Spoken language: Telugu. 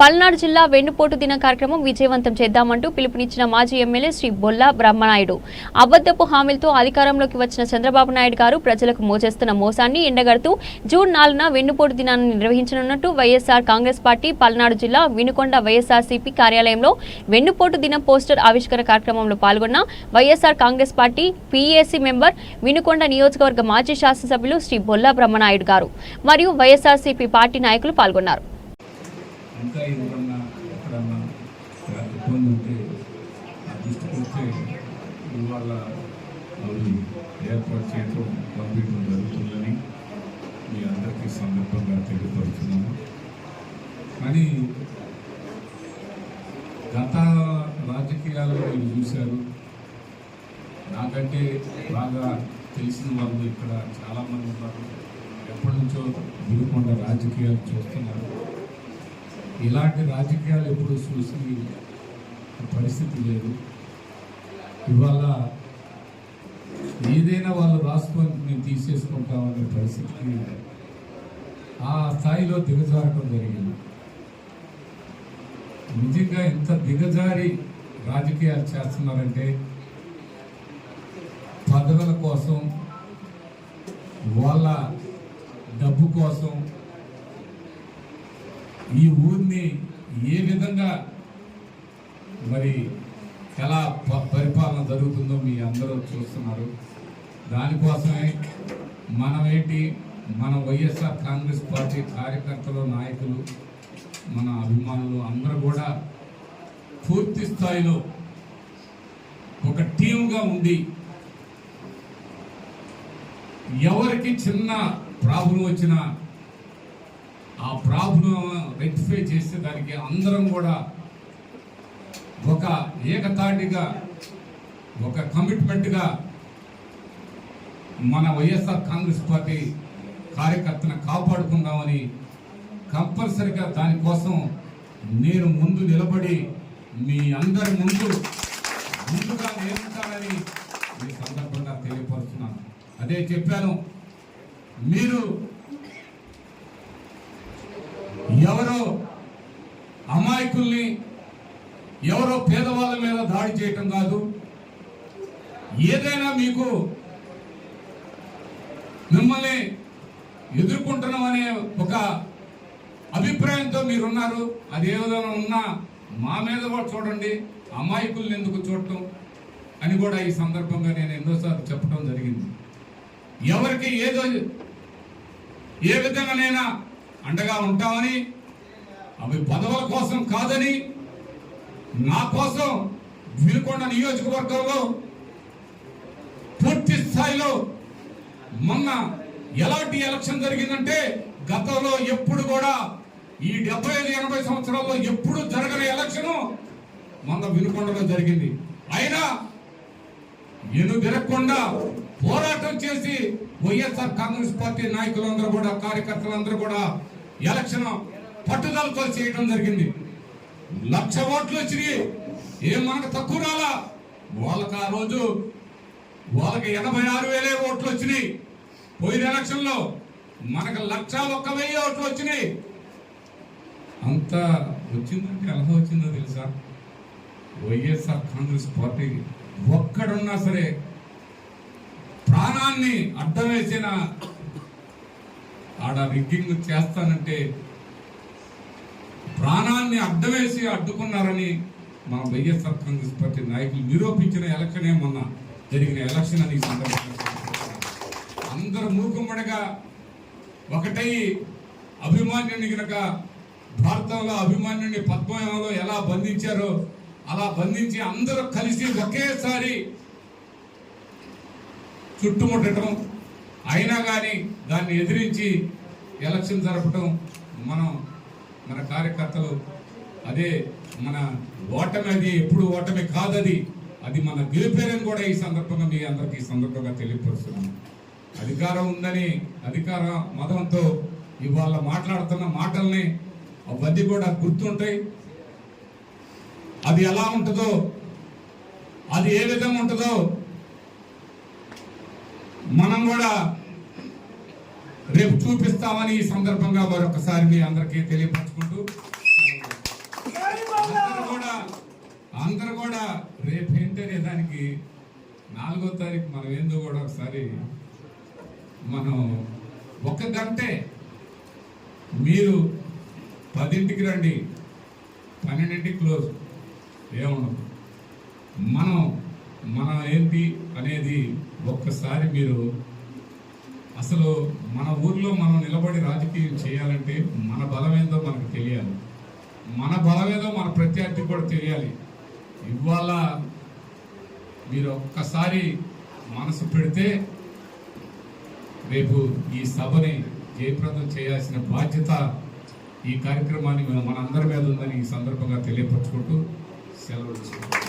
పల్నాడు జిల్లా వెన్నుపోటు దిన కార్యక్రమం విజయవంతం చేద్దామంటూ పిలుపునిచ్చిన మాజీ ఎమ్మెల్యే శ్రీ బొల్లా బ్రహ్మనాయుడు. అబద్దపు హామీలతో అధికారంలోకి వచ్చిన చంద్రబాబు నాయుడు గారు ప్రజలకు మోచేస్తున్న మోసాన్ని ఎండగడుతూ జూన్ నాలుగున వెన్నుపోటు దినాన్ని నిర్వహించనున్నట్టు వైఎస్ఆర్ కాంగ్రెస్ పార్టీ పల్నాడు జిల్లా వినుకొండ వైఎస్ఆర్సీపీ కార్యాలయంలో వెన్నుపోటు దినం పోస్టర్ ఆవిష్కరణ కార్యక్రమంలో పాల్గొన్న YSR Congress party PAC member Vinukonda నియోజకవర్గ మాజీ శాసనసభ్యులు శ్రీ బొల్లా బ్రహ్మనాయుడు గారు. మరియు వైఎస్ఆర్సీపీ పార్టీ నాయకులు పాల్గొన్నారు. ఇంకా ఎవరన్నా ఎక్కడన్నా ఇబ్బంది ఉంటే ఆ దృష్టికి వస్తే ఇవాళ అవి ఏర్పాటు చేయటం పంపించడం జరుగుతుందని మీ అందరికీ సందర్భంగా తెలియపరుస్తున్నాను కానీ గత రాజకీయాల్లో మీరు చూశారు. నాకంటే బాగా తెలిసిన వాళ్ళు ఇక్కడ చాలామంది ఉన్నారు. ఎప్పటి నుంచో వినుకొండ రాజకీయాలు చూస్తున్నారు. ఇలాంటి రాజకీయాలు ఎప్పుడు చూసి పరిస్థితి లేదు. ఇవాళ ఏదైనా వాళ్ళు రాసుకొని మేము తీసేసుకుంటామనే పరిస్థితికి ఆ స్థాయిలో దిగజారడం జరిగింది. నిజంగా ఎంత దిగజారి రాజకీయాలు చేస్తున్నారంటే పదవుల కోసం వాళ్ళ డబ్బు కోసం ఈ ఊరిని ఏ విధంగా మరి ఎలా ప- పరిపాలన జరుగుతుందో మీ అందరూ చూస్తున్నారు. దానికోసమే మనమేంటి మన వైఎస్ఆర్ కాంగ్రెస్ పార్టీ కార్యకర్తలు నాయకులు మన అభిమానులు అందరూ కూడా పూర్తి స్థాయిలో ఒక టీమ్గా ఉండి ఎవరికి చిన్న ప్రాబ్లం వచ్చినా ప్రాబ్లం రెక్టిఫై చేస్తే దానికి అందరం కూడా ఒక ఏకతాటిగా ఒక కమిట్మెంట్గా మన వైఎస్ఆర్ కాంగ్రెస్ పార్టీ కార్యకర్తను కాపాడుకుందామని కంపల్సరిగా దానికోసం నేను ముందు నిలబడి మీ అందరి ముందు ముందుగా నేర్చుతానని ఈ సందర్భంగా తెలియపరుస్తున్నాను అదే చెప్పాను. మీరు ఎవరో నాయకుల్ని ఎవరో పేదవాళ్ళ మీద దాడి చేయటం కాదు. ఏదైనా మీకు మిమ్మల్ని ఎదుర్కొంటున్నాం అనే ఒక అభిప్రాయంతో మీరున్నారు. అది ఏ విధంగా ఉన్నా మా మీద కూడా చూడండి. అమాయకుల్ని ఎందుకు చూడటం అని కూడా ఈ సందర్భంగా నేను ఎన్నోసార్లు చెప్పడం జరిగింది. ఎవరికి ఏదో ఏ విధంగానైనా అండగా ఉంటామని అవి పదవుల కోసం కాదని నా కోసం వినుకొండ నియోజకవర్గంలో పూర్తి స్థాయిలో మొన్న ఎలాంటి ఎలక్షన్ జరిగిందంటే గతంలో ఎప్పుడు కూడా ఈ డెబ్బై ఐదు ఎనభై సంవత్సరాల్లో ఎప్పుడు జరగని ఎలక్షన్ మొన్న వినుకొండలో జరిగింది. అయినా ఎను తిరగకుండా పోరాటం చేసి వైఎస్ఆర్ కాంగ్రెస్ పార్టీ నాయకులందరూ కూడా కార్యకర్తలందరూ కూడా ఎలక్షన్ పట్టుదలతో చేయడం జరిగింది. లక్ష ఓట్లు వచ్చినాయి. ఏం మనకు తక్కువ రాలా? వాళ్ళకి ఆ రోజు వాళ్ళకి ఎనభై ఆరు వేలే ఓట్లు వచ్చినాయి. పోయిన ఎలక్షన్లో మనకు లక్ష ఒక్క వెయ్యి ఓట్లు వచ్చినాయి. అంత వచ్చిందంటే ఎలా వచ్చిందో తెలుసా? వైఎస్ఆర్ కాంగ్రెస్ పార్టీ ఒక్కడున్నా సరే ప్రాణాన్ని అడ్డం వేసిన ఆడ రిగ్గింగ్ చేస్తానంటే ప్రాణాన్ని అడ్డం వేసి అడ్డుకున్నారని మన వైఎస్ఆర్ కాంగ్రెస్ పార్టీ నాయకులు నిరూపించిన ఎలక్షనే మొన్న జరిగిన ఎలక్షన్ అని సందర్భంగా అందరూ మూకుమ్మడిగా ఒకటై అభిమాన్యుని కనుక భారతంలో అభిమాన్యుని పద్మయంలో ఎలా బంధించారో అలా బంధించి అందరూ కలిసి ఒకేసారి చుట్టుముట్టడం అయినా కానీ దాన్ని ఎదిరించి ఎలక్షన్ జరపడం మనం మన కార్యకర్తలు అదే మన ఓటమి అది ఎప్పుడు ఓటమి కాదది. అది మన గెలిపేరని కూడా ఈ సందర్భంగా మీ అందరికీ ఈ సందర్భంగా తెలియపరుస్తున్నాను అధికారం ఉందని అధికార మతంతో ఇవాళ మాట్లాడుతున్న మాటల్ని అవన్నీ కూడా గుర్తుంటాయి. అది ఎలా ఉంటుందో అది ఏ విధంగా ఉంటుందో మనం కూడా రేపు చూపిస్తామని ఈ సందర్భంగా మరొకసారి మీ అందరికీ తెలియపరచుకుంటూ అందరూ కూడా అందరూ కూడా రేపు ఏంటనే దానికి నాలుగో తారీఖు మనం ఏందో కూడా ఒకసారి మనం ఒక గంటే మీరు పదింటికి రండి పన్నెండింటికి క్లోజ్ ఏముండదు. మనం మనం ఏంటి అనేది ఒక్కసారి మీరు అసలు మన ఊర్లో మనం నిలబడి రాజకీయం చేయాలంటే మన బలమేందో మనకు తెలియాలి. మన బలమేదో మన ప్రత్యర్థి కూడా తెలియాలి. ఇవాళ మీరు ఒక్కసారి మనసు పెడితే రేపు ఈ సభని జయప్రదం చేయాల్సిన బాధ్యత ఈ కార్యక్రమాన్ని మన అందరి మీద ఉందని ఈ సందర్భంగా తెలియపరచుకుంటూ సెలవు తీసుకుంటాం